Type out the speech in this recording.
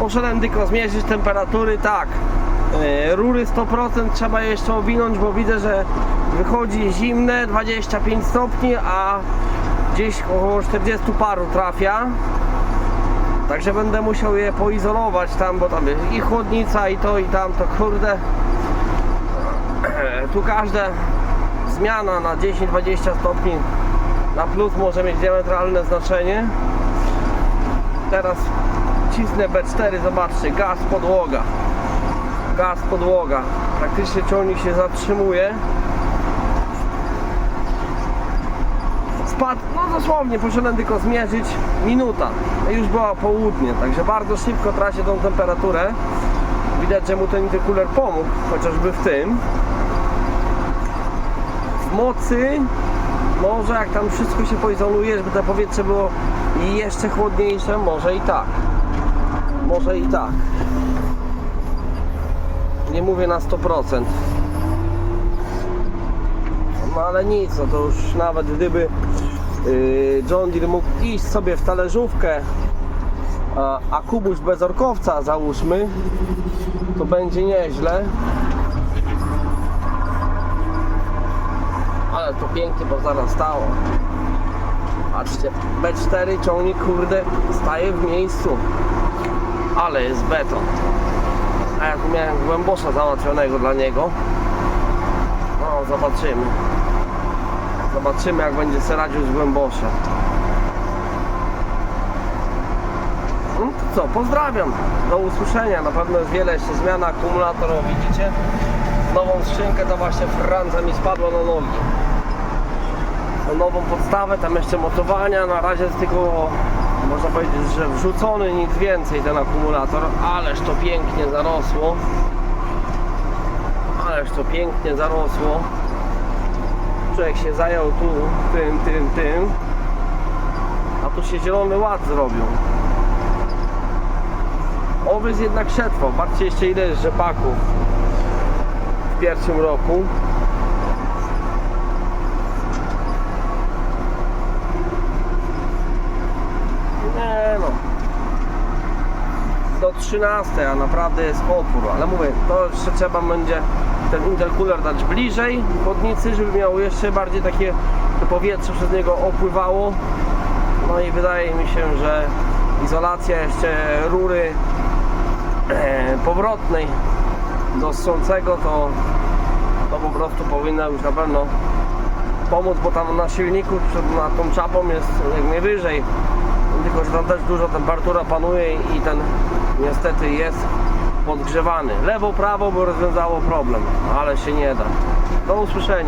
Poszedłem tylko zmierzyć temperatury, tak. E, Rury 100% trzeba jeszcze owinąć, bo widzę, że wychodzi zimne 25 stopni, a gdzieś około 40 paru trafia. Także będę musiał je poizolować tam, bo tam i chłodnica, i to, i tamto, kurde. Tu każda zmiana na 10-20 stopni na plus może mieć diametralne znaczenie. Teraz cisnę B4, zobaczcie, gaz, podłoga. Gaz, podłoga. Praktycznie ciągnik się zatrzymuje. Spadł, no dosłownie, poszedłem tylko zmierzyć minuta. No Już była południe, także bardzo szybko traci tą temperaturę. Widać, że mu ten intercooler pomógł, chociażby w tym. W mocy, może jak tam wszystko się poizoluje, żeby to powietrze było jeszcze chłodniejsze, może i tak. Może i tak. Nie mówię na 100%. No ale nic, no to już nawet gdyby yy, John Deere mógł iść sobie w talerzówkę, a, a Kubuś bez orkowca załóżmy, to będzie nieźle. Ale to pięknie, bo zaraz stało. Patrzcie, B4 ciągnik kurde staje w miejscu. Ale jest beton. A jak miałem głębosza załatwionego dla niego. No zobaczymy. Zobaczymy jak będzie sobie radził z głęboszem. No to co, pozdrawiam. Do usłyszenia. Na pewno jest wiele jeszcze zmian akumulator, widzicie? Nową skrzynkę to właśnie franza mi spadła na nogi. Nową podstawę, tam jeszcze mocowania, na razie jest tylko można powiedzieć, że wrzucony nic więcej ten akumulator, ależ to pięknie zarosło. Ależ to pięknie zarosło. Człowiek się zajął tu tym, tym, tym, a tu się zielony ład zrobił. Owiec jednak przetrwał. Patrzcie jeszcze ile jest rzepaków w pierwszym roku. Nie no. Do 13, a naprawdę jest opór, ale mówię, to jeszcze trzeba będzie ten intercooler dać bliżej chłodnicy, żeby miał jeszcze bardziej takie powietrze przez niego opływało. No i wydaje mi się, że izolacja jeszcze rury e, powrotnej do strzącego to, to po prostu powinna już na pewno pomóc, bo tam na silniku nad tą czapą jest jak najwyżej tylko że tam też dużo temperatura panuje i ten niestety jest podgrzewany. Lewo prawo by rozwiązało problem ale się nie da. Do usłyszenia